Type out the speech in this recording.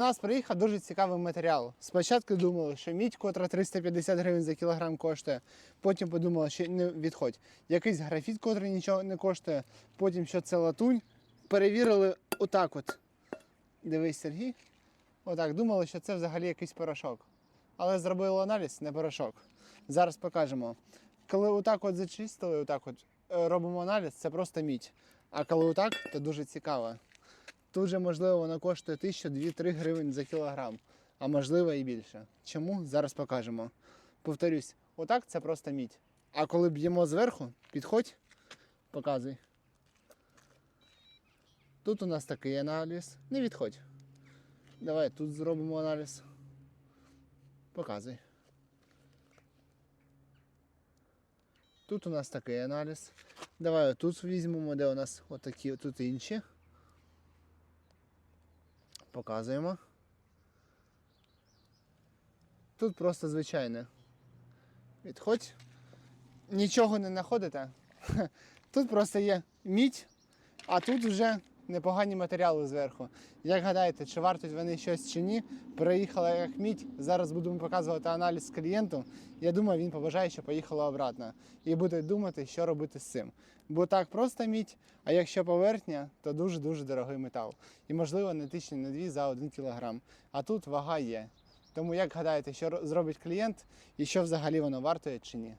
У нас приїхав дуже цікавий матеріал. Спочатку думали, що мідь, котра 350 гривень за кілограм коштує. Потім подумали, що не відходь. Якийсь графіт, котрий нічого не коштує. Потім що це латунь. Перевірили отак от. Дивись, Сергій. Отак, думали, що це взагалі якийсь порошок. Але зробили аналіз, не порошок. Зараз покажемо. Коли отак от зачистили, отак от е, робимо аналіз, це просто мідь. А коли отак, то дуже цікаво. Тут же, можливо, воно коштує 1000-2-3 гривень за кілограм, а можливо і більше. Чому? Зараз покажемо. Повторюсь, отак це просто мідь. А коли б'ємо зверху, підходь, показуй. Тут у нас такий аналіз. Не відходь. Давай тут зробимо аналіз. Показуй. Тут у нас такий аналіз. Давай тут візьмемо, де у нас отакі, тут інші. Показуємо. Тут просто звичайне. Відходь. Нічого не знаходите. Тут просто є мідь, а тут вже непогані матеріали зверху. Як гадаєте, чи вартують вони щось чи ні? Приїхала як мідь. Зараз будемо показувати аналіз клієнту. Я думаю, він побажає, що поїхала обратно. І буде думати, що робити з цим. Бо так просто мідь, а якщо поверхня, то дуже-дуже дорогий метал. І можливо не тисячі, не дві за один кілограм. А тут вага є. Тому як гадаєте, що зробить клієнт і що взагалі воно вартує чи ні?